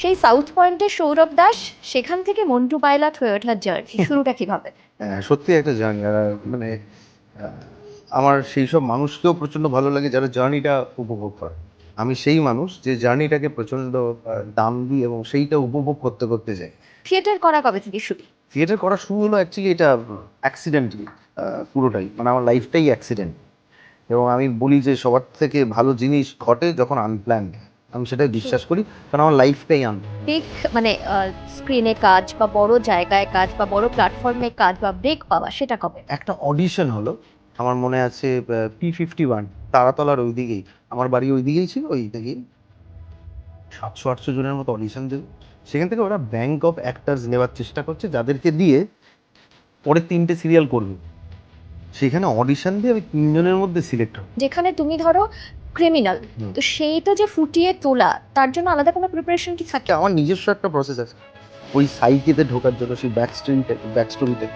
সেই সাউথ পয়েন্টের সৌরভ দাস সেখান থেকে মন্টু পাইলট হয়ে ওঠার জার্নি শুরুটা কীভাবে? হ্যাঁ, সত্যি একটা জার্নি মানে আমার সেই সব মানুষকেও প্রচণ্ড ভালো লাগে যারা জার্নিটা উপভোগ করে। আমি সেই মানুষ যে জার্নিটাকে প্রচণ্ড দাম দিই এবং সেইটা উপভোগ করতে করতে যাই। থিয়েটার করা কবে থেকে শুরু? থিয়েটার করা শুরু হলো অ্যাকচুয়ালি এটা অ্যাক্সিডেন্টলি পুরোটাই মানে আমার লাইফটাই অ্যাক্সিডেন্ট এবং আমি বলি যে সবার থেকে ভালো জিনিস ঘটে যখন আনপ্ল্যান্ড আমি সেটাই বিশ্বাস করি কারণ আমার লাইফটাই আন ঠিক মানে স্ক্রিনে কাজ বা বড় জায়গায় কাজ বা বড় প্ল্যাটফর্মে কাজ বা ব্রেক পাওয়া সেটা কবে? একটা অডিশন হলো আমার মনে আছে পি ফিফটি ওয়ান তারাতলার ওই দিকেই আমার বাড়ি ওই দিকেই ছিল ওই দিকেই। সাতশো আটশো জনের মতো অডিশন দেবে। সেখান থেকে ওরা ব্যাংক অফ অ্যাক্টার্স নেওয়ার চেষ্টা করছে যাদেরকে দিয়ে পরে তিনটে সিরিয়াল করবে। সেখানে অডিশন দিয়ে আমি তিনজনের মধ্যে সিলেক্ট হব যেখানে তুমি ধরো ক্রিমিনাল তো সেইটা যে ফুটিয়ে তোলা তার জন্য আলাদা কোনো প্রিপারেশন কি থাকে? আমার নিজস্ব একটা প্রসেস আছে। ওই সাইকেতে ঢোকার জন্য সেই ব্যাক স্টোরিটা ব্যাক স্টোরিটা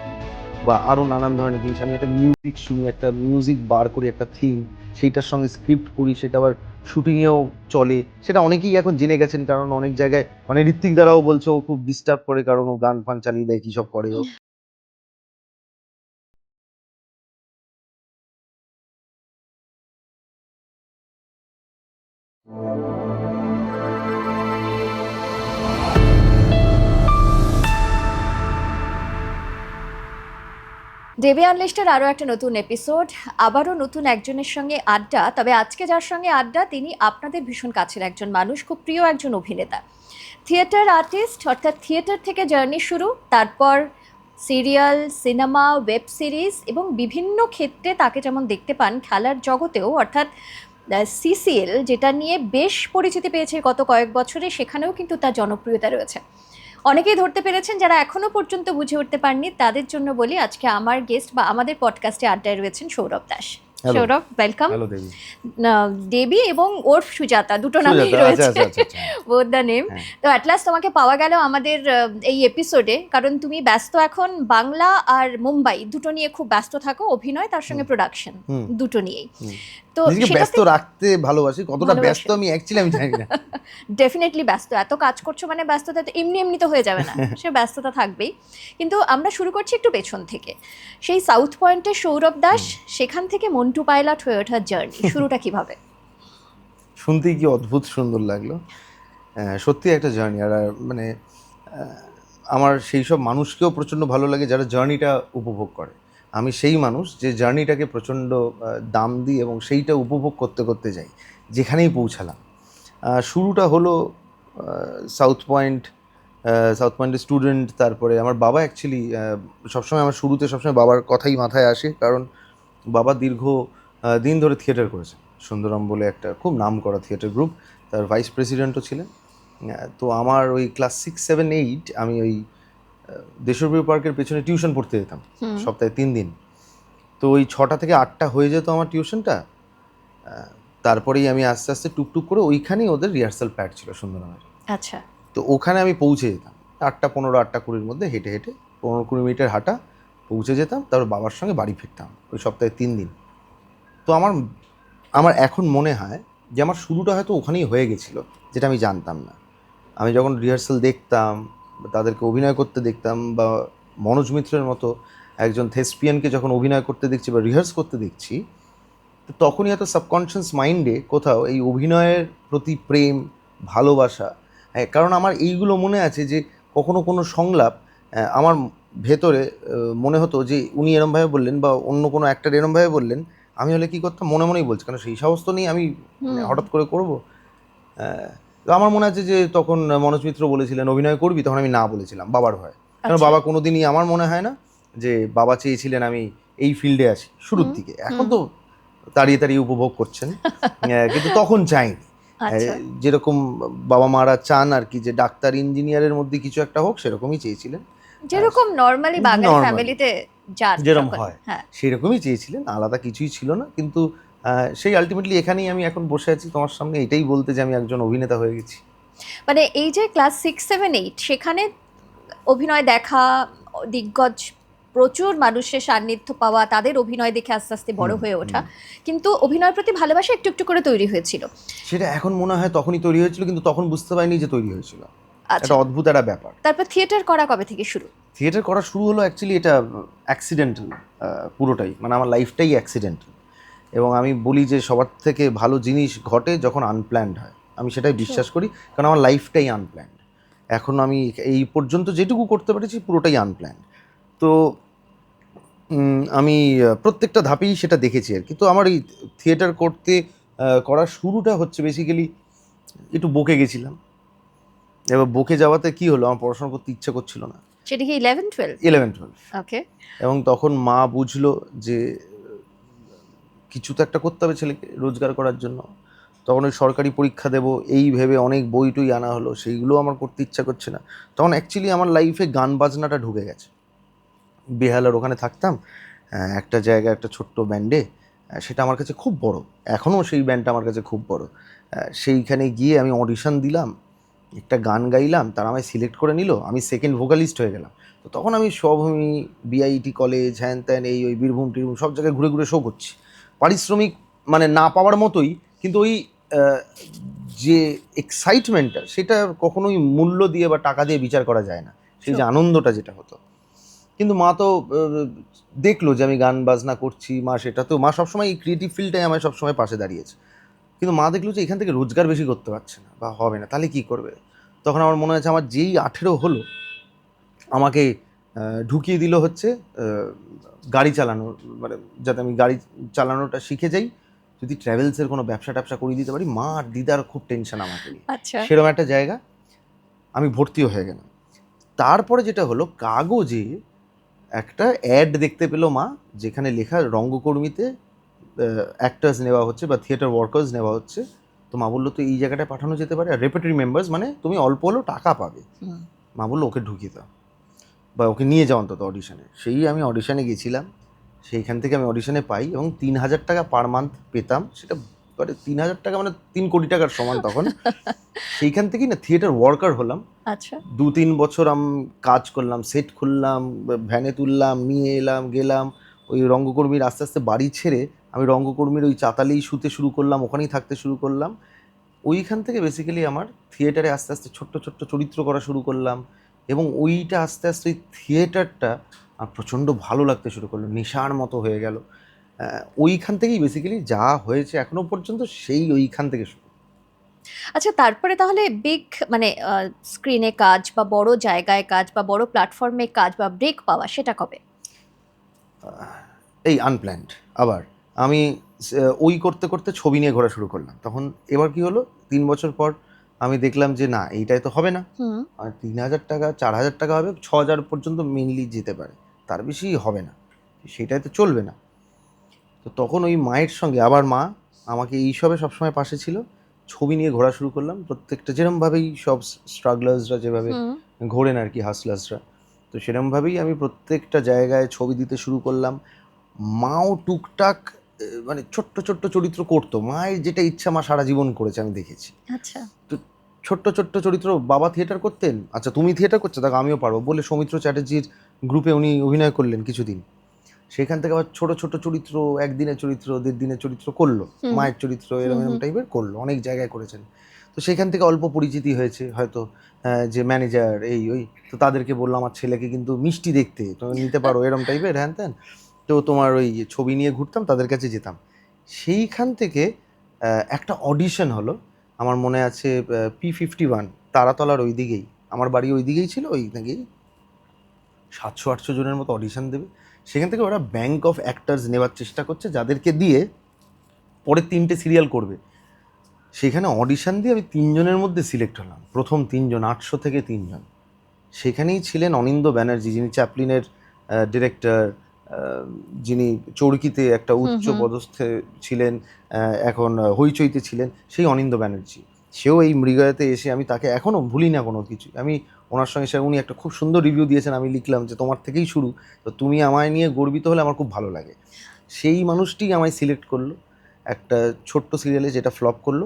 বা আরও নানান ধরনের জিনিস। আমি একটা মিউজিক শুনি একটা মিউজিক বার করি একটা থিম সেইটার সঙ্গে স্ক্রিপ্ট করি সেটা আবার শুটিংয়েও চলে। সেটা অনেকেই এখন জেনে গেছেন কারণ অনেক জায়গায় মানে ঋত্বিক দ্বারাও বলছে ও খুব ডিস্টার্ব করে কারণ ও গান ফান চালিয়ে দেয় কি সব করে ও। দেবী আনলিস্টের আরও একটা নতুন এপিসোড আবারও নতুন একজনের সঙ্গে আড্ডা। তবে আজকে যার সঙ্গে আড্ডা, তিনি আপনাদের ভীষণ কাছের একজন মানুষ, খুব প্রিয় একজন অভিনেতা। থিয়েটার আর্টিস্ট, অর্থাৎ থিয়েটার থেকে জার্নি শুরু, তারপর সিরিয়াল, সিনেমা, ওয়েব সিরিজ এবং বিভিন্ন ক্ষেত্রে তাকে যেমন দেখতে পান খেলার জগতেও, অর্থাৎ সিসিএল, যেটা নিয়ে বেশ পরিচিতি পেয়েছে গত কয়েক বছরে, সেখানেও কিন্তু তার জনপ্রিয়তা রয়েছে। অনেকেই ধরতে পেরেছেন যারা এখনও পর্যন্ত বুঝে উঠতে পারেননি তাদের জন্য বলি আজকে আমার গেস্ট বা আমাদের পডকাস্টে আড্ডায় রয়েছেন সৌরভ দাস। সৌরভ ওয়েলকাম দেবী এবং ওরফ সুজাতা দুটো নামই আচ্ছা, রয়েছে। Both the name. তো অ্যাটলাস্ট তোমাকে পাওয়া গেল আমাদের এই এপিসোডে কারণ তুমি ব্যস্ত এখন বাংলা আর মুম্বাই দুটো নিয়ে খুব ব্যস্ত থাকো অভিনয় তার সঙ্গে প্রোডাকশন দুটো নিয়েই। তো ব্যস্ত রাখতে ভালোবাসি। কতটা ব্যস্ত আমি অ্যাকচুয়ালি আমি জানি না। ডেফিনেটলি ব্যস্ত। এত কাজ করছ মানে ব্যস্ততা তো এমনি এমনি তো হয়ে যাবে না। সে ব্যস্ততা থাকবেই। কিন্তু আমরা শুরু করছি একটু পেছন থেকে। সেই সাউথ পয়েন্টের সৌরভ দাস সেখান থেকে মন্টু পাইলট হয়ে ওঠার জার্নি শুরুটা কীভাবে? শুনতেই কি অদ্ভুত সুন্দর লাগল। সত্যি একটা জার্নি আর আর মানে আমার সেই সব মানুষকেও প্রচণ্ড ভালো লাগে যারা জার্নিটা উপভোগ করে। আমি সেই মানুষ যে জার্নিটাকে প্রচণ্ড দাম দিই এবং সেইটা উপভোগ করতে করতে যাই, যেখানেই পৌঁছালাম। শুরুটা হলো সাউথ পয়েন্ট সাউথ পয়েন্টের স্টুডেন্ট তারপরে আমার বাবা অ্যাকচুয়ালি সবসময় আমার শুরুতে সবসময় বাবার কথাই মাথায় আসে, কারণ বাবা দীর্ঘ দিন ধরে থিয়েটার করেছে সুন্দরম বলে একটা খুব নাম করা থিয়েটার গ্রুপ তার ভাইস প্রেসিডেন্টও ছিলেন। তো আমার ওই ক্লাস সিক্স সেভেন এইট আমি ওই আহ, পার্কের পেছনে টিউশন পড়তে যেতাম সপ্তাহে তিন দিন। তো ওই ছটা থেকে আটটা হয়ে যেত আমার টিউশনটা। তারপরেই আমি আস্তে আস্তে টুকটুক করে ওইখানেই ওদের রিহার্সাল প্যাড ছিল সুন্দরমের আচ্ছা। তো ওখানে আমি পৌঁছে যেতাম। আটটা পনেরো আটটা কুড়ির মধ্যে হেঁটে হেঁটে পনেরো কুড়ি মিনিটের হাঁটা পৌঁছে যেতাম তারপর বাবার সঙ্গে বাড়ি ফিরতাম ওই সপ্তাহে তিন দিন। তো আমার আমার এখন মনে হয় যে আমার শুরুটা হয়তো ওখানেই হয়ে গেছিল যেটা আমি জানতাম না। আমি যখন রিহার্সাল দেখতাম তাদেরকে অভিনয় করতে দেখতাম বা মনোজ মিত্রের মতো একজন থেসপিয়ানকে যখন অভিনয় করতে দেখছি বা রিহার্স করতে দেখছি তো তখনই হয়তো সাবকনশিয়াস মাইন্ডে কোথাও এই অভিনয়ের প্রতি প্রেম ভালোবাসা হ্যাঁ কারণ আমার এইগুলো মনে আছে যে কখনো কোনো সংলাপ আমার ভেতরে মনে হতো যে উনি এরমভাবে বললেন বা অন্য কোনো একটা এরমভাবে বললেন আমি হলে কি করতাম? মনে মনেই বলছি কারণ সেই সাহস তো নেই আমি মানে হঠাৎ করে করব? তো আমার মনে আছে যে তখন মনোজ মিত্র বলেছিলেন অভিনয় করবি? তখন আমি না বলেছিলাম বাবার ভয়। কারণ আচ্ছা। বাবা কোনোদিনই আমার মনে হয় না যে বাবা চেয়েছিলেন আমি এই ফিল্ডে আছি শুরুর দিকে। এখন তো তাড়িয়ে তাড়িয়ে উপভোগ করছেন কিন্তু তখন চাইনি। আচ্ছা। যেরকম বাবা মারা চান আর কি যে ডাক্তার ইঞ্জিনিয়ারের মধ্যে কিছু একটা হোক সেরকমই চেয়েছিলেন। যেরকম নর্মালি বাঙালি ফ্যামিলিতে যার যেরম হয়। হ্যাঁ। সেরকমই চেয়েছিলেন আলাদা কিছুই ছিল না কিন্তু সেই আলটিমেটলি এখানেই আমি এখন বসে আছি তোমার সামনে এটাই বলতে যে আমি একজন অভিনেতা হয়ে গেছি। মানে এই যে ক্লাস সিক্স সেভেন এইট সেখানে অভিনয় দেখা দিগ্গজ প্রচুর মানুষের সান্নিধ্য পাওয়া তাদের অভিনয় দেখে আস্তে আস্তে বড় হয়ে ওঠা। কিন্তু অভিনয়ের প্রতি ভালোবাসা একটু একটু করে তৈরি হয়েছিল। সেটা এখন মনে হয় তখনই তৈরি হয়েছিল কিন্তু তখন বুঝতে পারিনি যে তৈরি হয়েছিল। আচ্ছা। একটা অদ্ভুত একটা ব্যাপার। তারপর থিয়েটার করা কবে থেকে শুরু? থিয়েটার করা শুরু হলো অ্যাকচুয়ালি এটা অ্যাক্সিডেন্টাল পুরোটাই মানে আমার লাইফটাই অ্যাক্সিডেন্টাল এবং আমি বলি যে সবার থেকে ভালো জিনিস ঘটে যখন আনপ্ল্যান্ড হয়। আমি সেটাই বিশ্বাস করি কারণ আমার লাইফটাই আনপ্ল্যান্ড এখন আমি এই পর্যন্ত যেটুকু করতে পেরেছি পুরোটাই আনপ্ল্যান্ড তো আমি প্রত্যেকটা ধাপেই সেটা দেখেছি আর কি। তো আমার এই থিয়েটার করতে করার শুরুটা হচ্ছে বেসিক্যালি একটু বকে গেছিলাম। এবার বকে যাওয়াতে কি হলো? আমার পড়াশোনা করতে ইচ্ছা করছিল না। সেটা কি eleven twelve eleven twelve okay এবং তখন মা বুঝলো যে কিছু তো একটা করতে হবে ছেলেকে রোজগার করার জন্য। তখন ওই সরকারি পরীক্ষা দেবো, এই ভেবে অনেক বই টই আনা হলো, সেইগুলো আমার করতে ইচ্ছা করছে না। তখন অ্যাকচুয়ালি আমার লাইফে গান বাজনাটা ঢুকে গেছে। বেহালার ওখানে থাকতাম একটা জায়গা একটা ছোট্ট ব্যান্ডে সেটা আমার কাছে খুব বড়। এখনও সেই ব্যান্ডটা আমার কাছে খুব বড়। সেইখানে গিয়ে আমি অডিশন দিলাম, একটা গান গাইলাম, তারা আমায় সিলেক্ট করে নিল, আমি সেকেন্ড ভোকালিস্ট হয়ে গেলাম। তো তখন আমি সব আমি বিআইটি কলেজ হ্যান ত্যান, এই ওই বীরভূম টিরভূম সব জায়গায় ঘুরে ঘুরে শো করছি। পারিশ্রমিক মানে না পাওয়ার মতোই কিন্তু ওই যে এক্সাইটমেন্টটা সেটা কখনোই মূল্য দিয়ে বা টাকা দিয়ে বিচার করা যায় না। সেই যে আনন্দটা যেটা হতো। কিন্তু মা তো দেখল যে আমি গান বাজনা করছি মা সেটা তো মা সবসময় এই ক্রিয়েটিভ ফিল্ডটাই আমার সবসময় পাশে দাঁড়িয়েছে। কিন্তু মা দেখল যে এখান থেকে রোজগার বেশি করতে পারছে না বা হবে না তাহলে কি করবে? তখন আমার মনে হয়েছে আমার যেই আঠেরো হলো আমাকে ঢুকিয়ে দিল হচ্ছে গাড়ি চালানো মানে যাতে আমি গাড়ি চালানোটা শিখে যাই যদি ট্রাভেলসের কোনো ব্যবসা ট্যাবসা করিয়ে দিতে পারি মা আর দিদার খুব টেনশন আমাকে নিয়ে। আচ্ছা। সেরকম একটা জায়গা আমি ভর্তিও হয়ে গেলাম। তারপরে যেটা হলো কাগজে একটা অ্যাড দেখতে পেল মা যেখানে লেখা রঙ্গকর্মীতে অ্যাক্টার্স নেওয়া হচ্ছে বা থিয়েটার ওয়ার্কার্স নেওয়া হচ্ছে। তো মা বলল তো এই জায়গাটায় পাঠানো যেতে পারে? আর রেপার্টরি মেম্বার্স মানে তুমি অল্প হলেও টাকা পাবে। মা বলল ওকে ঢুকিয়ে দাও। বা ওকে নিয়ে যাও অন্তত অডিশনে সেই আমি অডিশনে গেছিলাম সেইখান থেকে আমি অডিশনে পাই এবং তিন হাজার টাকা পার মান্থ পেতাম। সেটা মানে তিন হাজার টাকা মানে তিন কোটি টাকার সমান তখন। সেইখান থেকেই না থিয়েটার ওয়ার্কার হলাম। আচ্ছা। দু তিন বছর আমি কাজ করলাম সেট খুললাম ভ্যানে তুললাম নিয়ে এলাম গেলাম। ওই রঙ্গকর্মীর আস্তে আস্তে বাড়ি ছেড়ে আমি রঙ্গকর্মীর ওই চাতালেই শুতে শুরু করলাম ওখানেই থাকতে শুরু করলাম। ওইখান থেকে বেসিক্যালি আমার থিয়েটারে আস্তে আস্তে ছোট্ট ছোট্ট চরিত্র করা শুরু করলাম। এবং ওইটা আস্তে আস্তে ওই থিয়েটারটা আমার প্রচণ্ড ভালো লাগতে শুরু করল নেশার মতো হয়ে গেল। ওইখান থেকেই বেসিক্যালি যা হয়েছে এখনও পর্যন্ত সেই ওইখান থেকে শুরু। আচ্ছা তারপরে তাহলে বিগ মানে স্ক্রিনে কাজ বা বড় জায়গায় কাজ বা বড় প্ল্যাটফর্মে কাজ বা ব্রেক পাওয়া সেটা কবে? এই আনপ্ল্যান্ড আবার আমি ওই করতে করতে ছবি নিয়ে ঘোরা শুরু করলাম। তখন এবার কি হলো? তিন বছর পর আমি দেখলাম যে না এইটাই তো হবে না। আর তিন হাজার টাকা চার হাজার টাকা হবে ছ হাজার পর্যন্ত মেনলি যেতে পারে। তার বেশি হবে না। সেটাই তো চলবে না। তো তখন ওই মায়ের সঙ্গে আবার মা আমাকে এইসবে সবসময় পাশে ছিল। ছবি নিয়ে ঘোরা শুরু করলাম। প্রত্যেকটা যেরমভাবেই সব স্ট্রাগলার্সরা যেভাবে ঘোরেন আর কি হাসলার্সরা তো সেরমভাবেই আমি প্রত্যেকটা জায়গায় ছবি দিতে শুরু করলাম। মাও টুকটাক মানে ছোট্ট ছোট্ট চরিত্র করতো। মায়ের যেটা ইচ্ছা মা সারা জীবন করেছে আমি দেখেছি। আচ্ছা। ছোট্ট ছোট্ট চরিত্র বাবা থিয়েটার করতেন? আচ্ছা তুমি থিয়েটার করছ? দেখো আমিও পারব। বলে সৌমিত্র চ্যাটার্জির গ্রুপে উনি অভিনয় করলেন কিছুদিন। সেখান থেকে আবার ছোট ছোট চরিত্র একদিনের চরিত্র দেড় দিনের চরিত্র করল। মায়ের চরিত্র এরকম এরকম টাইপের করল অনেক জায়গায় করেছেন। তো সেখান থেকে অল্প পরিচিতি হয়েছে হয়তো যে ম্যানেজার এই ওই তো তাদেরকে বললাম আমার ছেলেকে কিন্তু মিষ্টি দেখতে তুমি নিতে পারো এরম টাইপের হ্যান ত্যান। তো তোমার ওই ছবি নিয়ে ঘুরতাম তাদের কাছে যেতাম। সেইখান থেকে একটা অডিশন হলো আমার মনে আছে পি ফিফটি ওয়ান তারাতলার ওই দিকেই আমার বাড়ি ওই দিকেই ছিল, ওই দিকেই সাতশো, আটশো জনের মতো অডিশন দেবে। সেখান থেকে ওরা ব্যাংক অফ অ্যাক্টার্স নেওয়ার চেষ্টা করছে, যাদেরকে দিয়ে পরে তিনটে সিরিয়াল করবে। সেখানে অডিশন দিয়ে আমি তিনজনের মধ্যে সিলেক্ট হলাম। প্রথম তিনজন, আটশো থেকে তিনজন। সেখানেই ছিলেন অনিন্দ ব্যানার্জি, যিনি চ্যাপলিনের ডিরেক্টর যিনি চরকিতে একটা উচ্চ পদস্থে ছিলেন এখন হইচইতে ছিলেন সেই অনিন্দ ব্যানার্জি। সেও এই মৃগয়াতে এসে আমি তাকে এখনও ভুলি না কোনো কিছু। আমি ওনার সঙ্গে সে উনি একটা খুব সুন্দর রিভিউ দিয়েছেন আমি লিখলাম যে তোমার থেকেই শুরু। তো তুমি আমায় নিয়ে গর্বিত হলে আমার খুব ভালো লাগে। সেই মানুষটি আমায় সিলেক্ট করল একটা ছোট্ট সিরিয়ালে যেটা ফ্লপ করল।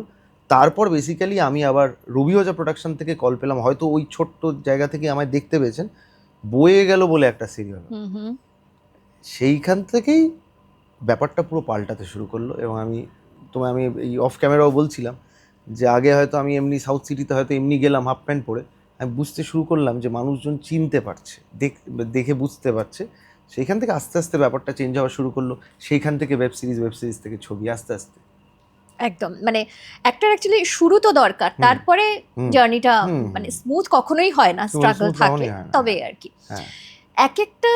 তারপর বেসিক্যালি আমি আবার রবিওজা প্রোডাকশন থেকে কল পেলাম। হয়তো ওই ছোট্ট জায়গা থেকে আমায় দেখতে পেয়েছেন। বয়ে গেল বলে একটা সিরিয়াল সেইখান থেকেই ব্যাপারটা পুরো পাল্টাতে শুরু করল এবং আমি তোমায় আমি এই অফ ক্যামেরাও বলছিলাম যে আগে হয়তো আমি এমনি সাউথ সিটিতে হয়তো এমনি গেলাম হাফ প্যান্ট পরে। আমি বুঝতে শুরু করলাম যে মানুষজন চিনতে পারছে দেখ- দেখে বুঝতে পারছে। সেইখান থেকে আস্তে আস্তে ব্যাপারটা চেঞ্জ হওয়া শুরু করল। সেইখান থেকে ওয়েব সিরিজ ওয়েব সিরিজ থেকে ছবি আস্তে আস্তে। একদম মানে একটার অ্যাকচুয়ালি শুরু তো দরকার তারপরে জার্নিটা মানে স্মুথ কখনোই হয় না স্ট্রাগল থাকে হয়। তবে আর কি। হ্যাঁ। এক একটা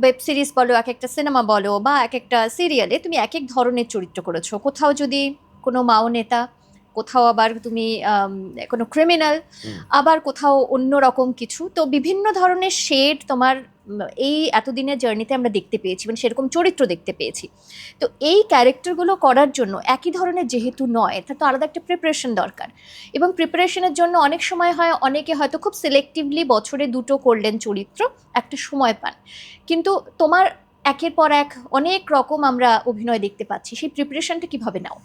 ওয়েব সিরিজ বলো এক একটা সিনেমা বলো বা এক একটা সিরিয়ালে তুমি এক এক ধরনের চরিত্র করেছ। কোথাও যদি কোনো মাও নেতা কোথাও আবার তুমি কোনো ক্রিমিনাল আবার কোথাও অন্য রকম কিছু তো বিভিন্ন ধরনের শেড তোমার এই এতদিনের জার্নিতে আমরা দেখতে পেয়েছি মানে সেরকম চরিত্র দেখতে পেয়েছি। তো এই ক্যারেক্টারগুলো করার জন্য একই ধরনের যেহেতু নয় তা তো আলাদা একটা প্রিপারেশন দরকার। এবং প্রিপারেশনের জন্য অনেক সময় হয়, অনেকে হয়তো খুব সিলেক্টিভলি বছরে দুটো করলেন চরিত্র, একটা সময় পান। কিন্তু তোমার একের পর এক অনেক রকম আমরা অভিনয় দেখতে পাচ্ছি, সেই প্রিপারেশনটা কীভাবে নাও?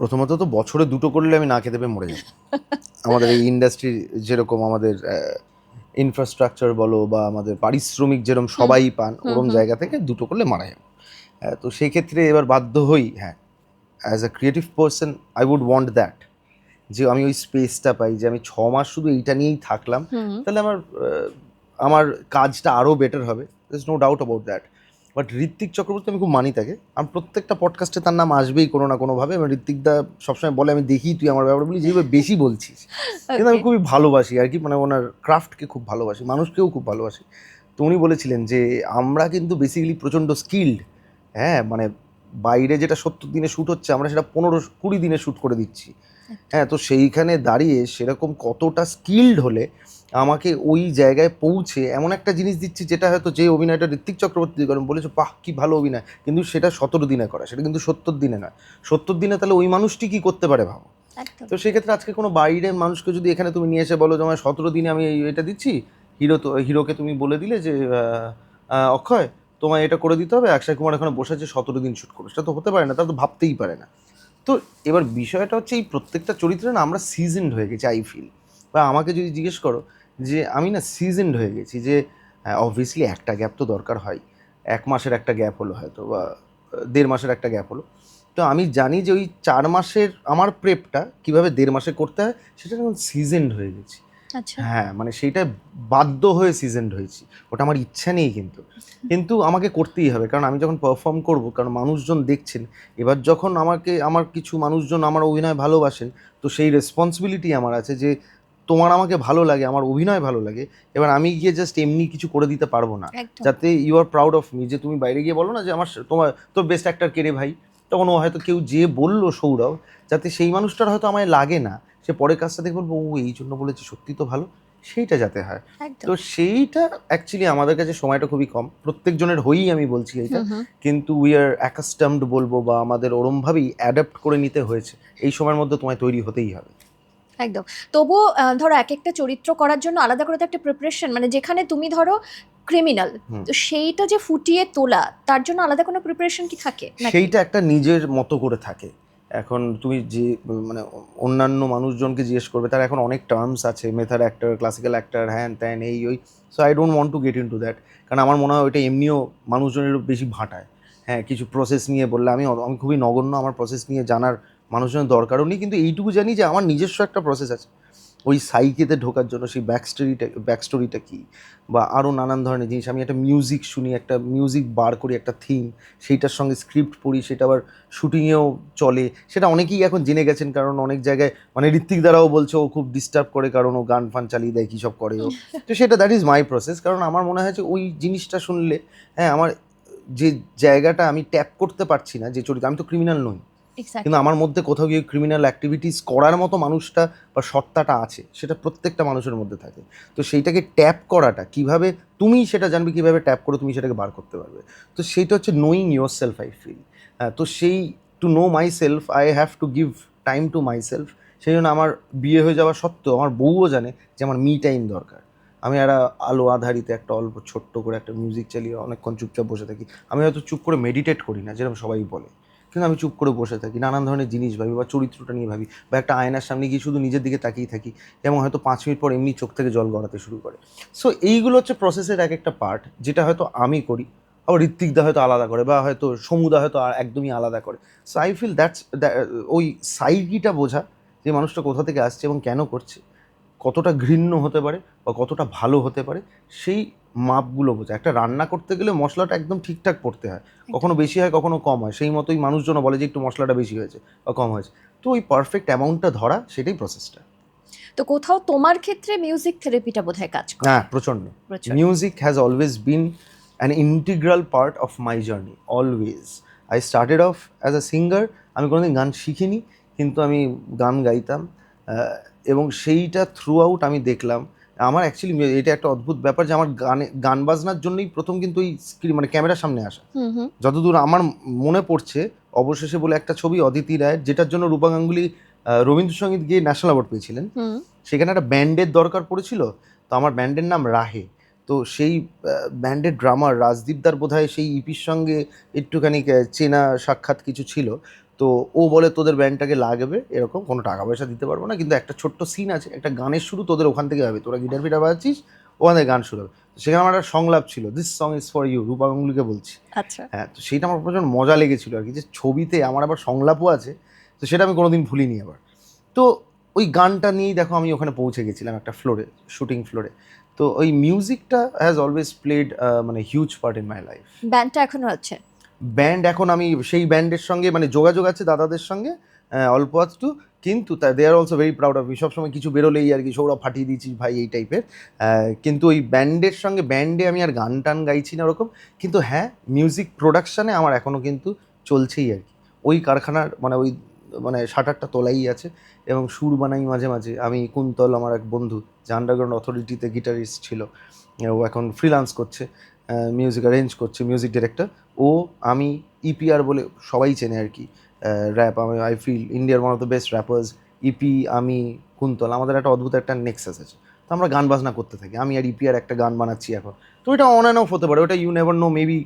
প্রথমত তো বছরে দুটো করলে আমি না খেতে পেয়ে মরে যাব আমাদের এই ইন্ডাস্ট্রি যেরকম আমাদের ইনফ্রাস্ট্রাকচার বলো বা আমাদের পারিশ্রমিক যেরকম সবাই পান ওরকম ওরম জায়গা থেকে দুটো করলে মারা যাবে। আহ, তো সেই ক্ষেত্রে এবার বাধ্য হই হ্যাঁ as a creative person I would want that যে আমি ওই স্পেসটা পাই যে আমি ছ মাস শুধু এইটা নিয়েই থাকলাম তাহলে আমার আমার কাজটা আরও বেটার হবে is no doubt about that but Ritwik Chakraborty আমি খুব মানি তাকে। আমি প্রত্যেকটা পডকাস্টে তার নাম আসবেই কোনো না কোনোভাবে। এবং ঋত্বিকদা সবসময় বলে আমি দেখি তুই আমার ব্যাপারে বলি যেভাবে বেশি বলছিস। কিন্তু আমি খুবই ভালোবাসি আর কি। মানে ওনার ক্রাফটকে খুব ভালোবাসি মানুষকেও খুব ভালোবাসি। তো উনি বলেছিলেন যে আমরা কিন্তু বেসিক্যালি প্রচণ্ড স্কিল্ড হ্যাঁ? মানে বাইরে যেটা সত্তর দিনে শ্যুট হচ্ছে আমরা সেটা পনেরো কুড়ি দিনে শ্যুট করে দিচ্ছি। হ্যাঁ তো সেইখানে দাঁড়িয়ে সেরকম কতটা স্কিল্ড হলে আমাকে ওই জায়গায় পৌঁছে এমন একটা জিনিস দিচ্ছি যেটা হয়তো যে অভিনয়টা ঋত্বিক চক্রবর্তী করেন বলেছে বাহ কি ভালো অভিনয়। কিন্তু সেটা সতেরো দিনে করা সেটা কিন্তু সত্তর দিনে নয়। সত্তর দিনে তাহলে ওই মানুষটি কি করতে পারে ভাবো? তো সেক্ষেত্রে আজকে কোনো বাইরের মানুষকে যদি এখানে তুমি নিয়ে এসে বলো যে আমার সতেরো দিনে আমি এটা দিচ্ছি হিরো তো হিরোকে তুমি বলে দিলে যে অক্ষয় তোমায় এটা করে দিতে হবে অক্ষয় কুমার এখানে বসে আছে সতেরো দিন শ্যুট করবে। সেটা তো হতে পারে না তারা তো ভাবতেই পারে না। তো এবার বিষয়টা হচ্ছে এই প্রত্যেকটা চরিত্রে না আমরা সিজনড হয়ে গেছি আই ফিল বা আমাকে যদি জিজ্ঞেস করো যে আমি না সিজনড হয়ে গেছি যে অবভিয়াসলি একটা গ্যাপ তো দরকার হয়। এক মাসের একটা গ্যাপ হলো হয়তো বা দেড় মাসের একটা গ্যাপ হলো। তো আমি জানি যে ওই চার মাসের আমার প্রেপটা কীভাবে দেড় মাসে করতে হয় সেটা এখন সিজনড হয়ে গেছি। আচ্ছা। হ্যাঁ মানে সেইটা বাধ্য হয়ে সিজনড হয়েছি। ওটা আমার ইচ্ছা নেই কিন্তু। কিন্তু আমাকে করতেই হবে। কারণ আমি যখন পারফর্ম করব কারণ মানুষজন দেখছেন এবার যখন আমাকে আমার কিছু মানুষজন আমার অভিনয় ভালোবাসেন তো সেই রেসপন্সিবিলিটি আমার আছে যে তোমার আমাকে ভালো লাগে আমার অভিনয় ভালো লাগে এবার আমি গিয়ে জাস্ট এমনি কিছু করে দিতে পারব না। যাতে you are proud of me যে তুমি বাইরে গিয়ে বলো না যে আমার তোমার তোর বেস্ট অ্যাক্টার কে রে ভাই? তখন ও হয়তো কেউ যে বলল সৌরভ যাতে সেই মানুষটার হয়তো আমায় লাগে না সে পরের কাজটা দেখে বলব ও এই জন্য বলেছে সত্যি তো ভালো। সেইটা যাতে হয়। তো সেইটা অ্যাকচুয়ালি আমাদের কাছে সময়টা খুবই কম প্রত্যেকজনের হয়েই আমি বলছি এটা হুম। কিন্তু উই আর অ্যাকাস্টামড বলব বা আমাদের ওরমভাবেই অ্যাডাপ্ট করে নিতে হয়েছে এই সময়ের মধ্যে তোমায় তৈরি হতেই হবে। একদম। তবুও ধরো এক একটা চরিত্র করার জন্য আলাদা করে তো একটা প্রিপারেশন মানে যেখানে তুমি ধরো ক্রিমিনাল। তো সেইটা যে ফুটিয়ে তোলা তার জন্য আলাদা কোনো প্রিপারেশন কি থাকে সেইটা একটা নিজের মতো করে থাকে। এখন তুমি যে মানে অন্যান্য মানুষজনকে জিজ্ঞেস করবে তার এখন অনেক টার্মস আছে মেথাড অ্যাক্টর ক্লাসিক্যাল অ্যাক্টর হ্যান ত্যান এই ওই so I don't want to get into that কারণ আমার মনে হয় ওইটা এমনিও মানুষজনের বেশি ভাটায়। হ্যাঁ কিছু প্রসেস নিয়ে বললে আমি আমি খুবই নগণ্য আমার প্রসেস নিয়ে জানার মানুষজনের দরকারও নেই কিন্তু এইটুকু জানি যে আমার নিজস্ব একটা প্রসেস আছে। ওই সাইকেতে ঢোকার জন্য সেই ব্যাক স্টোরিটা ব্যাক স্টোরিটা কী? বা আরও নানান ধরনের জিনিস। আমি একটা মিউজিক শুনি একটা মিউজিক বার করি একটা থিম সেইটার সঙ্গে স্ক্রিপ্ট পড়ি সেটা আবার শুটিংয়েও চলে। সেটা অনেকেই এখন জেনে গেছেন কারণ অনেক জায়গায় মানে ঋত্বিক দ্বারাও বলছে ও খুব ডিস্টার্ব করে কারণ ও গান ফান চালিয়ে দেয় কী সব করে ও? তো সেটা দ্যাট ইজ মাই প্রসেস কারণ আমার মনে হয় যে ওই জিনিসটা শুনলে হ্যাঁ আমার যে জায়গাটা আমি ট্যাপ করতে পারছি না যে চরিত্র আমি তো ক্রিমিনাল নই. কিন্তু আমার মধ্যে কোথাও গিয়ে ক্রিমিনাল অ্যাক্টিভিটিস করার মতো মানুষটা বা সত্তাটা আছে, সেটা প্রত্যেকটা মানুষের মধ্যে থাকে। তো সেইটাকে ট্যাপ করাটা, কীভাবে তুমি সেটা জানবে, কীভাবে ট্যাপ করে তুমি সেটাকে বার করতে পারবে। তো সেইটা হচ্ছে knowing yourself I feel তো সেই to know myself I have to give time to myself সেই জন্য আমার বিয়ে হয়ে যাওয়া সত্ত্বেও আমার বউও জানে যে আমার মি টাইম দরকার। আমি একটা আলো আধারিতে একটা অল্প ছোট্ট করে একটা মিউজিক চালিয়ে অনেকক্ষণ চুপচাপ বসে থাকি। আমি হয়তো চুপ করে মেডিটেট করি না, যেরকম সবাই বলে। কিন্তু আমি চুপ করে বসে থাকি? নানান ধরনের জিনিস ভাবি বা চরিত্রটা নিয়ে ভাবি বা একটা আয়নার সামনে গিয়ে শুধু নিজের দিকে তাকিয়ে থাকি। এবং হয়তো পাঁচ মিনিট পর এমনি চোখ থেকে জল গড়াতে শুরু করে। সো এইগুলো হচ্ছে প্রসেসের এক একটা পার্ট যেটা হয়তো আমি করি, আবার ঋত্বিকদা হয়তো আলাদা করে বা হয়তো সমুদা হয়তো একদমই আলাদা করে। সো আই ফিল দ্যাটস ওই সাইকিটা বোঝা যে মানুষটা কোথা থেকে আসছে এবং কেন করছে। কতটা ঘৃণ্য হতে পারে বা কতটা ভালো হতে পারে সেই মাপগুলো বোঝা একটা রান্না করতে গেলে মশলাটা একদম ঠিকঠাক পড়তে হয়। কখনো বেশি হয় কখনো কম হয়। সেই মতোই মানুষজনও বলে যে একটু মশলাটা বেশি হয়েছে বা কম হয়েছে। তো ওই পারফেক্ট অ্যামাউন্টটা ধরা সেটাই প্রসেসটা তো কোথাও তোমার ক্ষেত্রে মিউজিক থেরাপিটা বোধহয় কাজ করে? হ্যাঁ প্রচণ্ড music music always been been integral part of my journey always I started off as as singer আমি কোনোদিন গান শিখিনি কিন্তু আমি গান গাইতাম। এবং সেইটা থ্রু আউট আমি দেখলাম। আমার অ্যাকচুয়ালি এটা একটা অদ্ভুত ব্যাপার যে আমার গানে গান বাজনার জন্যই প্রথম কিন্তু ওই স্ক্রিন মানে ক্যামেরার সামনে আসা। যতদূর আমার মনে পড়ছে অবশেষে বলে একটা ছবি অদিতি রায়ের যেটার জন্য রূপা গাঙ্গুলি রবীন্দ্রসঙ্গীত গিয়ে ন্যাশনাল অ্যাওয়ার্ড পেয়েছিলেন। সেখানে একটা ব্যান্ডের দরকার পড়েছিল তো আমার ব্যান্ডের নাম রাহে। তো সেই ব্যান্ডের ড্রামার রাজদীপদার বোধহয় সেই ইপির সঙ্গে একটুখানি চেনা সাক্ষাৎ কিছু ছিল। তো ও বলে তোদের ব্যান্ডটাকে লাগবে এরকম কোনো টাকা পয়সা দিতে পারব না কিন্তু একটা ছোট্ট সিন আছে একটা গানের শুরু তোদের ওখান থেকে হবে তোরা গিটার ফিটার বাজাচ্ছিস ওখান থেকে গান শুরু হবে। সেখানে আমার একটা সংলাপ ছিল this song is for you Rupa গাঙ্গুলিকে বলছি। আচ্ছা। হ্যাঁ তো সেইটা আমার প্রচুর মজা লেগেছিল আর কি যে ছবিতে আমার আবার সংলাপও আছে তো সেটা আমি কোনোদিন ভুলিনি আবার। তো ওই গানটা নিয়েই দেখো আমি ওখানে পৌঁছে গেছিলাম একটা ফ্লোরে শুটিং ফ্লোরে তো ওই মিউজিকটা হ্যাজ অলওয়েজ প্লেড মানে huge part in my life ব্যান্ডটা এখনও আছে? ব্যান্ড এখন আমি সেই ব্যান্ডের সঙ্গে মানে যোগাযোগ আছে দাদাদের সঙ্গে অল্প আধটু কিন্তু they are also very proud of me সবসময় কিছু বেরোলেই আর কি, সৌরভ ফাটিয়ে দিয়েছি ভাই এই টাইপের কিন্তু ওই ব্যান্ডের সঙ্গে ব্যান্ডে আমি আর গান টান গাইছি না ওরকম, কিন্তু হ্যাঁ মিউজিক প্রোডাকশানে আমার এখনও কিন্তু চলছেই আর কি। ওই কারখানার মানে ওই মানে শাটারটা তোলাই আছে, এবং সুর বানাই মাঝে মাঝে। আমি কুন্তল, আমার এক বন্ধু যে আন্ডারগ্রাউন্ড অথরিটিতে গিটারিস্ট ছিল, ও এখন ফ্রিলান্স করছে। মিউজিক অ্যারেঞ্জ করছে মিউজিক ডিরেক্টর ও আমি ইপিআর বলে সবাই চেনে আর কি। র্যাপ আমি আই ফিল ইন্ডিয়ার one of the best rappers EP আমি কুন্তল আমাদের একটা অদ্ভুত একটা নেক্সাস আছে। তো আমরা গান বাজনা করতে থাকি। আমি আর ইপিআর একটা গান বানাচ্ছি এখন। তো ওইটা অন অ্যান্ড অফ হতে পারে ওটা ইউ নেভার নো মেবি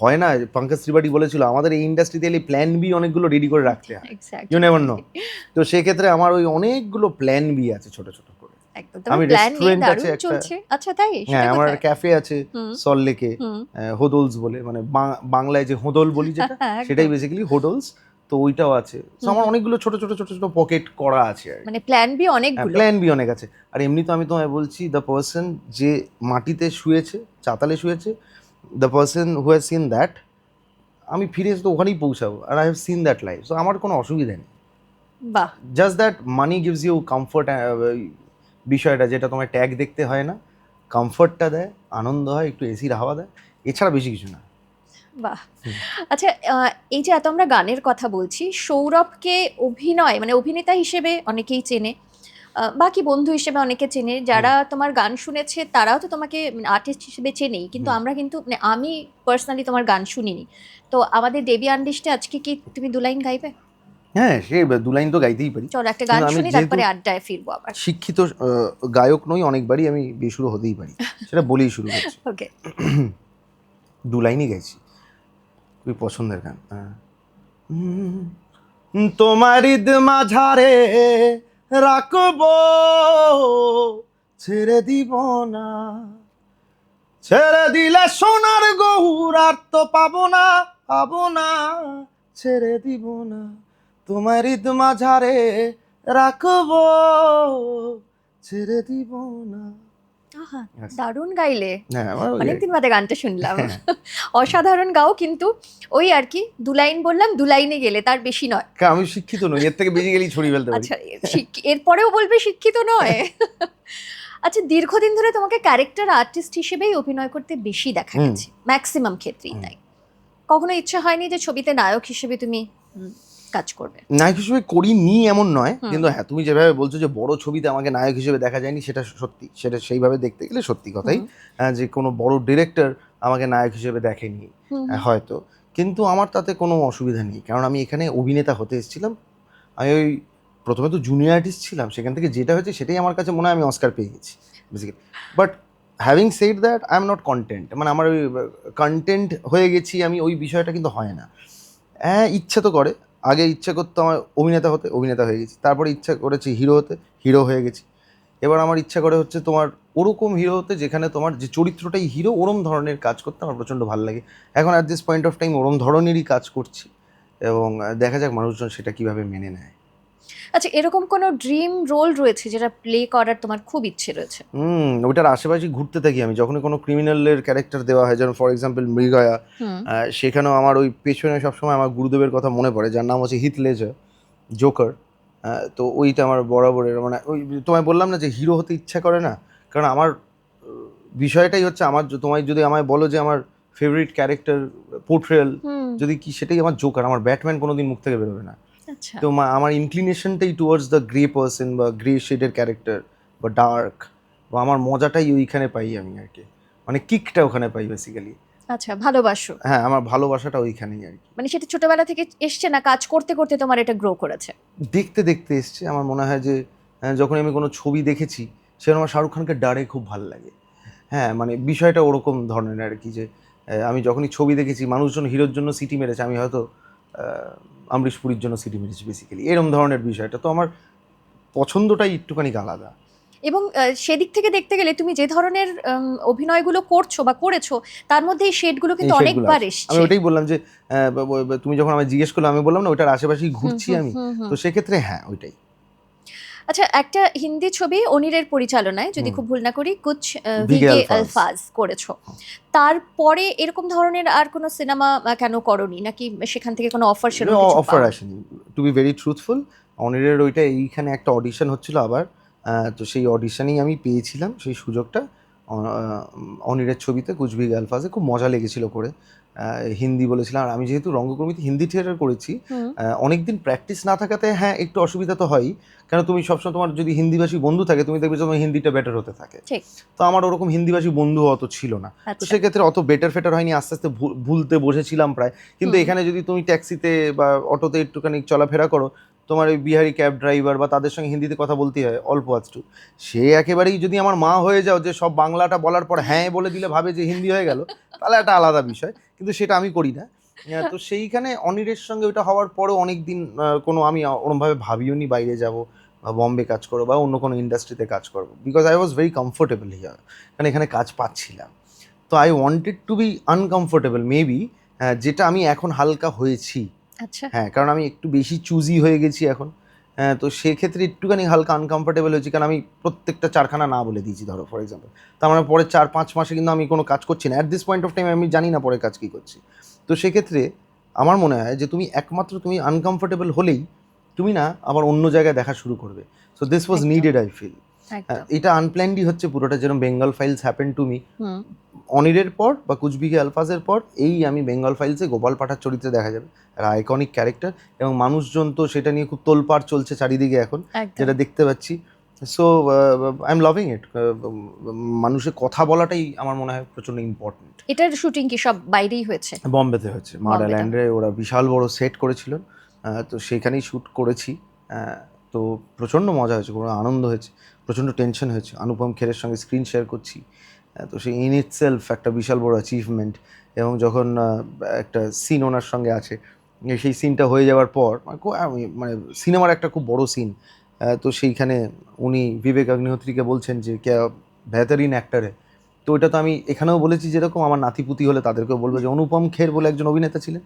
হয় না। পঙ্কজ ত্রিপাঠী বলেছিল আমাদের এই ইন্ডাস্ট্রিতে এলে প্ল্যান বি অনেকগুলো রেডি করে রাখতে হয়। ইউ নেভার নো তো সেক্ষেত্রে আমার ওই অনেকগুলো প্ল্যান বি আছে ছোটো ছোট। একদম। আমি restaurant আছে একটা- আচ্ছা তাই? হ্যাঁ আমার ক্যাফে আছে সল্লেকে হোদলস বলে মানে বাংলায় যে হোদল বলি যেটা সেটাই বেসিক্যালি হোডলস তো ওইটাও আছে। তো আমার অনেকগুলো ছোট ছোট ছোট ছোট পকেট করা আছে মানে প্ল্যান বি অনেকগুলো? প্ল্যান বি অনেক আছে। আর এমনি তো আমি তোমায় বলছি দ্য পার্সন যে মাটিতে শুয়েছে চাতালে শুয়েছে the person who has seen that আমি ফিরে এসে তো ওখানেই পৌঁছাবো আর I have seen that life so আমার কোনো অসুবিধা নেই। বাহ। Just that money gives you comfort বিষয়টা যেটা তোমার ট্যাগ দেখতে হয় না কমফর্টটা দেয় আনন্দ হয় একটু এসির হাওয়া দেয় এছাড়া বেশি কিছু না। বাহ। আচ্ছা এই যে এত আমরা গানের কথা বলছি সৌরভকে অভিনয় মানে অভিনেতা হিসেবে অনেকেই চেনে বাকি বন্ধু হিসেবে অনেকে চেনে যারা তোমার গান শুনেছে তারাও তো তোমাকে আর্টিস্ট হিসেবে চেনেই কিন্তু আমরা কিন্তু মানে আমি পার্সোনালি তোমার গান শুনিনি। তো আমাদের দেবী আনলিস্টে আজকে কি তুমি দু লাইন গাইবে? হ্যাঁ সে দু লাইন তো গাইতেই পারি। চলো একটা গান শুনি তারপরে আড্ডায় ফিরবো আবার। শিক্ষিত গায়ক নই অনেকবারই আমি বেসুরো হতেই পারি। সেটা বলেই শুরু করছি। ওকে দু লাইনই গাইছি। খুবই পছন্দের গান। হ্যাঁ। তোমার ঈদ মাঝারে রাখব ছেড়ে দিব না। ছেড়ে দিলে সোনার গৌর আর তো পাবো না পাবো না ছেড়ে দিব না। তোমার ঈদ মাঝারে রাখব ছেড়ে দিব না। দারুণ গাইলে। হ্যাঁ ওই- অনেকদিন বাদে গানটা শুনলাম। হ্যাঁ। অসাধারণ গাও কিন্তু ওই আর কি দু লাইন বললাম দু লাইনে গেলে তার বেশি নয়। আমি শিক্ষিত নই এর থেকে বেশি গেলেই ছড়িয়ে ফেলতে পারি। আচ্ছা এরপরেও বলবে শিক্ষিত নয়। আচ্ছা দীর্ঘদিন ধরে তোমাকে ক্যারেক্টার আর্টিস্ট হিসেবেই অভিনয় করতে বেশি দেখা গেছে ম্যাক্সিমাম ক্ষেত্রেই। তাই। কখনো ইচ্ছা হয়নি যে ছবিতে নায়ক হিসেবে তুমি কাজ করবে। নায়ক হিসেবে করিনি এমন নয় কিন্তু হ্যাঁ তুমি যেভাবে বলছো যে বড় ছবিতে আমাকে নায়ক হিসেবে দেখা যায়নি সেটা সত্যি। সেটা সেইভাবে দেখতে গেলে সত্যি কথাই হ্যাঁ, যে কোনো বড় ডিরেক্টর আমাকে নায়ক হিসেবে দেখেনি হ্যাঁ, হয়তো। কিন্তু আমার তাতে কোনো অসুবিধা নেই কারণ আমি এখানে অভিনেতা হতে এসেছিলাম। আমি ওই প্রথমে তো জুনিয়র আর্টিস্ট ছিলাম সেখান থেকে যেটা হয়েছে সেটাই আমার কাছে মনে হয় আমি অস্কার পেয়ে গেছি basically but having said that I am not content মানে আমার ওই কন্টেন্ট হয়ে গেছি আমি ওই বিষয়টা কিন্তু হয় না। হ্যাঁ ইচ্ছে তো করে আগে ইচ্ছে করতো আমার অভিনেতা হতে, অভিনেতা হয়ে গেছি। তারপরে ইচ্ছা করেছি হিরো হতে, হিরো হয়ে গেছি। এবার আমার ইচ্ছা করে হচ্ছে তোমার ওরকম হিরো হতে, যেখানে তোমার যে চরিত্রটাই হিরো, ওরম ধরনের কাজ করতে আমার প্রচণ্ড ভালো লাগে। এখন at this point of time ওরম ধরনেরই কাজ করছি এবং দেখা যাক মানুষজন সেটা কীভাবে মেনে নেয়। আচ্ছা এরকম কোনো ড্রিম রোল রয়েছে যেটা প্লে করার তোমার খুব ইচ্ছে রয়েছে? হুম ওটার আশেপাশে ঘুরতে থাকি আমি। যখনই কোনো ক্রিমিনালের ক্যারেক্টার দেওয়া হয় যেমন ফর এক্সাম্পল মৃগয়া সেখানেও আমার ওই পেছনে সবসময় আমার গুরুদেবের কথা মনে পড়ে যার নাম হচ্ছে হিথ লেজার জোকার তো ওইটা আমার বরাবরের মানে ওই তোমায় বললাম না যে হিরো হতে ইচ্ছা করে না কারণ আমার বিষয়টাই হচ্ছে আমার তোমায় যদি আমায় বলো যে আমার ফেভারিট ক্যারেক্টার পোর্ট্রেল যদি কি সেটাই আমার জোকার আমার ব্যাটম্যান কোনোদিন মুখ থেকে বেরোবে না। তো মা- আমার ইনক্লিনেশনটাই টুয়ার্ডস দ্য গ্রে পার্সন বা গ্রে শেডের ক্যারেক্টার বা ডার্ক বা আমার মজাটাই ওইখানে পাই আমি আর কি। মানে কিকটা ওখানে পাই বেসিক্যালি আচ্ছা ভালোবাসো। হ্যাঁ আমার ভালোবাসাটা ওইখানেই আর কি। মানে সেটা ছোটবেলা থেকে এসছে না কাজ করতে করতে তোমার এটা গ্রো করেছে? দেখতে দেখতে এসছে। আমার মনে হয় যে আহ, যখন আমি কোনো ছবি দেখেছি সেখানে আমার শাহরুখ খানকে ডারে খুব ভালো লাগে। হ্যাঁ মানে বিষয়টা ওরকম ধরনের আর কি যে আমি যখনই ছবি দেখেছি মানুষজন হিরোর জন্য সিটি মেরেছে আমি হয়তো আহ, আমরিশ পুরীর জন্য সিটি মেরেছি বেসিক্যালি এরম ধরনের বিষয়টা। তো আমার পছন্দটাই একটুখানি আলাদা। এবং সেদিক থেকে দেখতে গেলে তুমি যে ধরনের অভিনয়গুলো করছ বা করেছ তার মধ্যে এই শেডগুলো কিন্তু অনেকবার এসেছে আমি ওটাই বললাম যে তুমি যখন আমি জিজ্ঞেস করলে আমি বললাম না ওটার আশেপাশেই ঘুরছি আমি। তো সেক্ষেত্রে হ্যাঁ ওইটাই। আচ্ছা একটা হিন্দি ছবি অনিরের পরিচালনায় যদি খুব ভুল না করি কুচ ভিগে আলফাজ। করেছ। তারপরে এরকম ধরনের আর কোনো সিনেমা কেন করনি? নাকি সেখান থেকে কোনো অফার সেরকম অফার আসেনি। টু বি ভেরি ট্রুথফুল অনিরের ওইটা এইখানে একটা অডিশন হচ্ছিল আবার তো সেই অডিশনেই আমি পেয়েছিলাম সেই সুযোগটা অনিরের ছবিতে কুচবিগ আলফাজে খুব মজা লেগেছিল করে। হিন্দি বলেছিলাম। আর আমি যেহেতু রঙ্গকর্মীতে হিন্দি থিয়েটার করেছি হুম, অনেক দিন প্র্যাকটিস না থাকাতে হ্যাঁ একটু অসুবিধা তো হয়ই। কেন তুমি সবসময় তোমার যদি হিন্দিভাষী বন্ধু থাকে তুমি দেখবে তোমার হিন্দিটা বেটার হতে থাকে। তো আমার ওরকম হিন্দিভাষী বন্ধু অত ছিল না। তো আচ্ছা। সেক্ষেত্রে অত বেটার ফেটার হয়নি আস্তে আস্তে ভুলতে বসেছিলাম প্রায়। কিন্তু এখানে যদি তুমি ট্যাক্সিতে বা অটোতে একটুখানি চলাফেরা করো তোমার ওই বিহারি ক্যাব ড্রাইভার বা তাদের সঙ্গে হিন্দিতে কথা বলতে হয় অল্প আধটু। সে একেবারেই যদি আমার মা হয়ে যাও যে সব বাংলাটা বলার পর হ্যাঁ বলে দিলে ভাবে যে হিন্দি হয়ে গেল তাহলে একটা আলাদা বিষয়। কিন্তু সেটা আমি করি না। তো সেইখানে অনিরের সঙ্গে ওটা হওয়ার পরেও অনেক দিন কোনো আমি ওরমভাবে ভাবিও নি বাইরে যাব বা বম্বে কাজ করব বা অন্য কোনো ইন্ডাস্ট্রিতে কাজ করব। Because I was very comfortable here কারণ এখানে কাজ পাচ্ছিলাম। তো I wanted to be uncomfortable maybe যেটা আমি এখন হালকা হয়েছি। আচ্ছা। হ্যাঁ কারণ আমি একটু বেশি চুজি হয়ে গেছি এখন। তো সেক্ষেত্রে একটুখানি হালকা আনকমফোর্টেবল হয়েছি কারণ আমি প্রত্যেকটা চারখানা না বলে দিয়েছি ধরো ফর এক্সাম্পল তার মানে পরে চার পাঁচ মাসে কিন্তু আমি কোনো কাজ করছি না। At this point of time আমি জানি না পরে কাজ কী করছি। তো সেক্ষেত্রে আমার মনে হয় যে তুমি একমাত্র তুমি আনকমফোর্টেবল হলেই তুমি না আবার অন্য জায়গায় দেখা শুরু করবে। So this was needed I feel এটা আনপ্ল্যান্ডই হচ্ছে পুরোটা যেরকম Bengal files happen to me অনিরের পর বা কুচবিগে আলফাজের পর এই আমি বেঙ্গল ফাইলসে গোপাল পাঠার চরিত্রে দেখা যাবে। একটা আইকনিক ক্যারেক্টার এবং মানুষজন তো সেটা নিয়ে খুব তোলপাড় চলছে চারিদিকে এখন যেটা দেখতে পাচ্ছি। So I am loving it মানুষের কথা বলাটাই আমার মনে হয় প্রচণ্ড ইম্পর্টেন্ট এটার শুটিং কি সব বাইরেই হয়েছে? বম্বেতে হয়েছে। মারা ল্যান্ডে ওরা বিশাল বড় সেট করেছিল। তো সেখানেই শ্যুট করেছি। তো প্রচণ্ড মজা হয়েছে কোনো আনন্দ হয়েছে। প্রচণ্ড টেনশন হয়েছে। অনুপম খেরের সঙ্গে স্ক্রিন শেয়ার করছি। তো সেই ইন ইট সেলফ একটা বিশাল বড় অ্যাচিভমেন্ট এবং যখন একটা সিন ওনার সঙ্গে আছে সেই সিনটা হয়ে যাওয়ার পর মানে মানে সিনেমার একটা খুব বড় সিন তো সেইখানে উনি বিবেক অগ্নিহোত্রীকে বলছেন যে কে বেহতরিন অ্যাক্টারে তো ওইটা তো আমি এখানেও বলেছি যেরকম আমার নাতিপুতি হলে তাদেরকেও বলব যে অনুপম খের বলে একজন অভিনেতা ছিলেন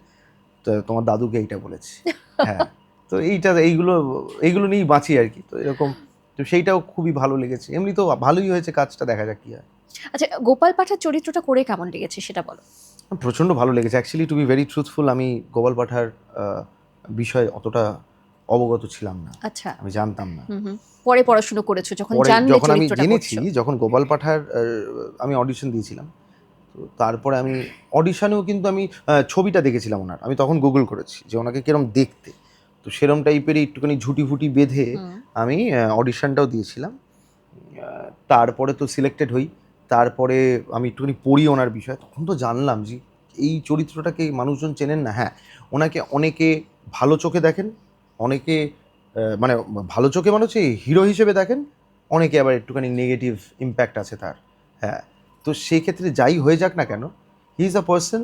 তো তোমার দাদুকে এইটা বলেছি। হ্যাঁ তো এইটা এইগুলো এইগুলো নিয়েই বাঁচি আর কি। তো এরকম তো সেইটাও খুবই ভালো লেগেছে। এমনি তো ভালোই হয়েছে কাজটা দেখা যাক কি হয়। আচ্ছা গোপাল পাঠার চরিত্রটা করে কেমন লেগেছে সেটা বলো। প্রচণ্ড ভালো লেগেছে। Actually to be very truthful আমি গোপাল পাঠার বিষয়ে অতটা অবগত ছিলাম না। আচ্ছা। আমি জানতাম না। পরে পড়াশোনা করেছ যখন জানলে যখন আমি জেনেছি যখন গোপাল পাঠার আমি অডিশন দিয়েছিলাম তো তারপরে আমি অডিশনেও কিন্তু আমি ছবিটা দেখেছিলাম ওনার। আমি তখন গুগল করেছি যে ওনাকে কিরম দেখতে। তো সেরম টাইপেরই একটুখানি ঝুটি ফুটি বেঁধে আমি অডিশনটাও দিয়েছিলাম। তারপরে তো সিলেক্টেড হই। তারপরে আমি একটুখানি পড়ি ওনার বিষয়। তখন তো জানলাম যে এই চরিত্রটাকে মানুষজন চেনেন না। হ্যাঁ ওনাকে অনেকে ভালো চোখে দেখেন অনেকে মানে ভালো চোখে মানে হচ্ছে হিরো হিসেবে দেখেন অনেকে আবার একটুখানি নেগেটিভ ইম্প্যাক্ট আছে তার। হ্যাঁ তো সেই ক্ষেত্রে যাই হয়ে যাক না কেন হি ইজ আ পার্সন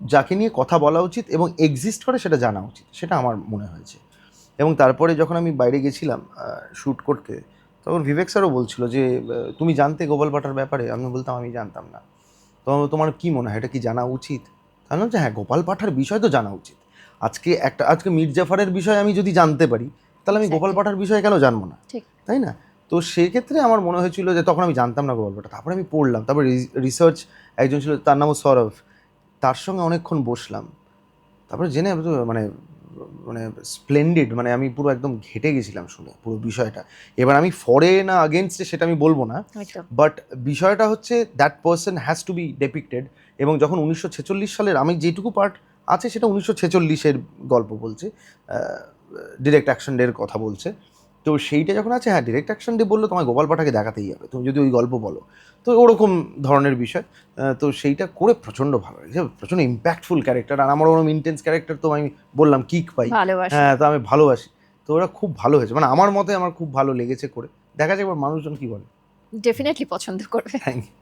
যাকে নিয়ে কথা বলা উচিত এবং এক্সিস্ট করে সেটা জানা উচিত সেটা আমার মনে হয়েছে। এবং তারপরে যখন আমি বাইরে গেছিলাম শ্যুট করতে তখন বিবেক স্যারও বলছিল যে তুমি জানতে গোপাল পাটার ব্যাপারে? আমি বলতাম আমি জানতাম না। তো তোমার কি মনে হয়? এটা কি জানা উচিত? তাহলে যে হ্যাঁ গোপাল পাঠার বিষয় তো জানা উচিত। আজকে একটা আজকে মির্জাফারের বিষয়ে আমি যদি জানতে পারি তাহলে আমি গোপাল পাঠার বিষয়ে কেন জানব না? তাই না? তো সেক্ষেত্রে আমার মনে হয়েছিল যে তখন আমি জানতাম না গল্পটা তারপরে আমি পড়লাম। তারপর রিসার্চ একজন ছিল তার নামও সৌরভ। তার সঙ্গে অনেকক্ষণ বসলাম। তারপরে জেনে মানে মানে স্প্লেন্ডেড মানে আমি পুরো একদম ঘেটে গেছিলাম শুনে পুরো বিষয়টা। এবার আমি ফরে না আগেনস্টে সেটা আমি বলব না বাট বিষয়টা হচ্ছে that person has to be depicted এবং যখন উনিশশো ছেচল্লিশ সালের আমি যেটুকু পার্ট আছে সেটা উনিশশো ছেচল্লিশের গল্প বলছে ডিরেক্ট অ্যাকশন ডের কথা বলছে। তো সেইটা যখন আছে হ্যাঁ ডিরেক্ট অ্যাকশন ডে বলল তোমায় গোপাল পাঠাকে দেখাতেই হবে। তুমি যদি ওই গল্প বলো। তো ওরকম ধরনের বিষয়। তো সেইটা করে প্রচণ্ড ভালো লাগছে। প্রচণ্ড ইম্প্যাক্টফুল ক্যারেক্টার আর আমার ওরকম ইন্টেন্স ক্যারেক্টার তো আমি বললাম কিক পাই। হ্যাঁ তো আমি ভালোবাসি। তো ওরা খুব ভালো হয়েছে। মানে আমার মতে আমার খুব ভালো লেগেছে করে। দেখা যাক এবার মানুষজন কি বলে। ডেফিনেটলি পছন্দ করবে। Thank you